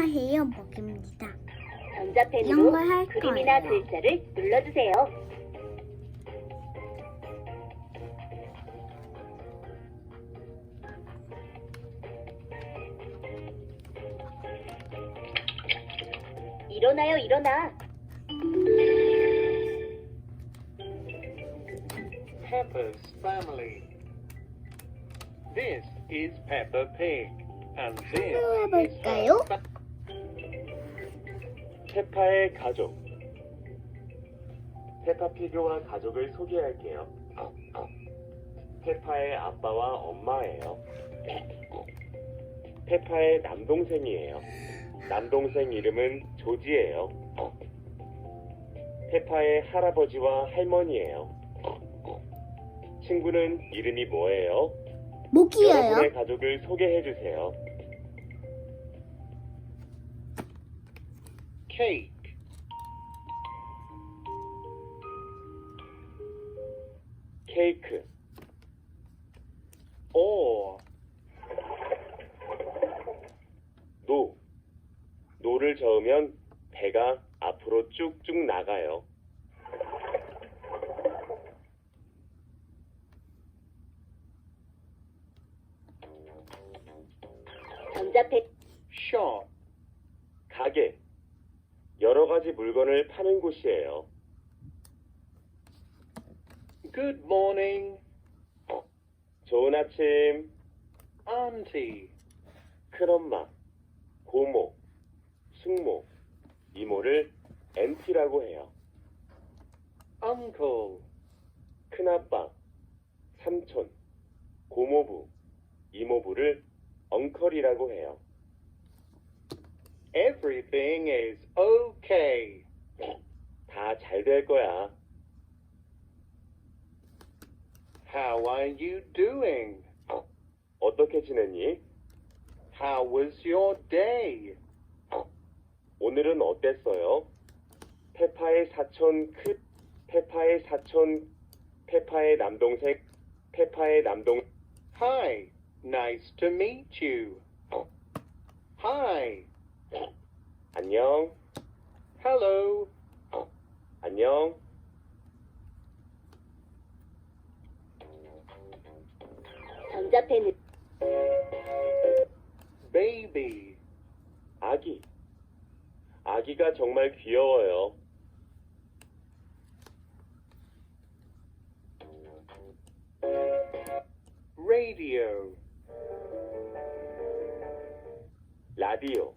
안녕하세요 먹입니다. 전자펜으로 걸할 그림이나 거예요. 글자를 눌러주세요. 일어나요, 일어나. Peppa's family. This is Peppa Pig, and this 한번 is 해볼까요? 페파의 가족. 페파피그와 가족을 소개할게요. 페파의 아빠와 엄마예요. 페파의 남동생이에요. 남동생 이름은 조지예요. 페파의 할아버지와 할머니예요. 친구는 이름이 뭐예요? 모기예요. 여러분의 가족을 소개해 주세요. Cake. 케이크, Or 노. 노를 저으면 배가 앞으로 쭉쭉 나가요. 전자펜 shop. 가게. 여러 가지 물건을 파는 곳이에요. Good morning, 좋은 아침, Auntie. 큰엄마, 고모, 숙모, 이모를 앤티라고 해요. Uncle. 큰아빠, 삼촌, 고모부, 이모부를 엉컬이라고 해요. Everything is 될 거야. How are you doing? 어떻게 지냈니? How was your day? 오늘은 어땠어요? 페파의 사촌 크 페파의 사촌 페파의 남동생 페파의 남동 Hi, nice to meet you. Hi, 안녕 hello, 안녕. 전자펜은 baby 아기 아기가 정말 귀여워요. radio 라디오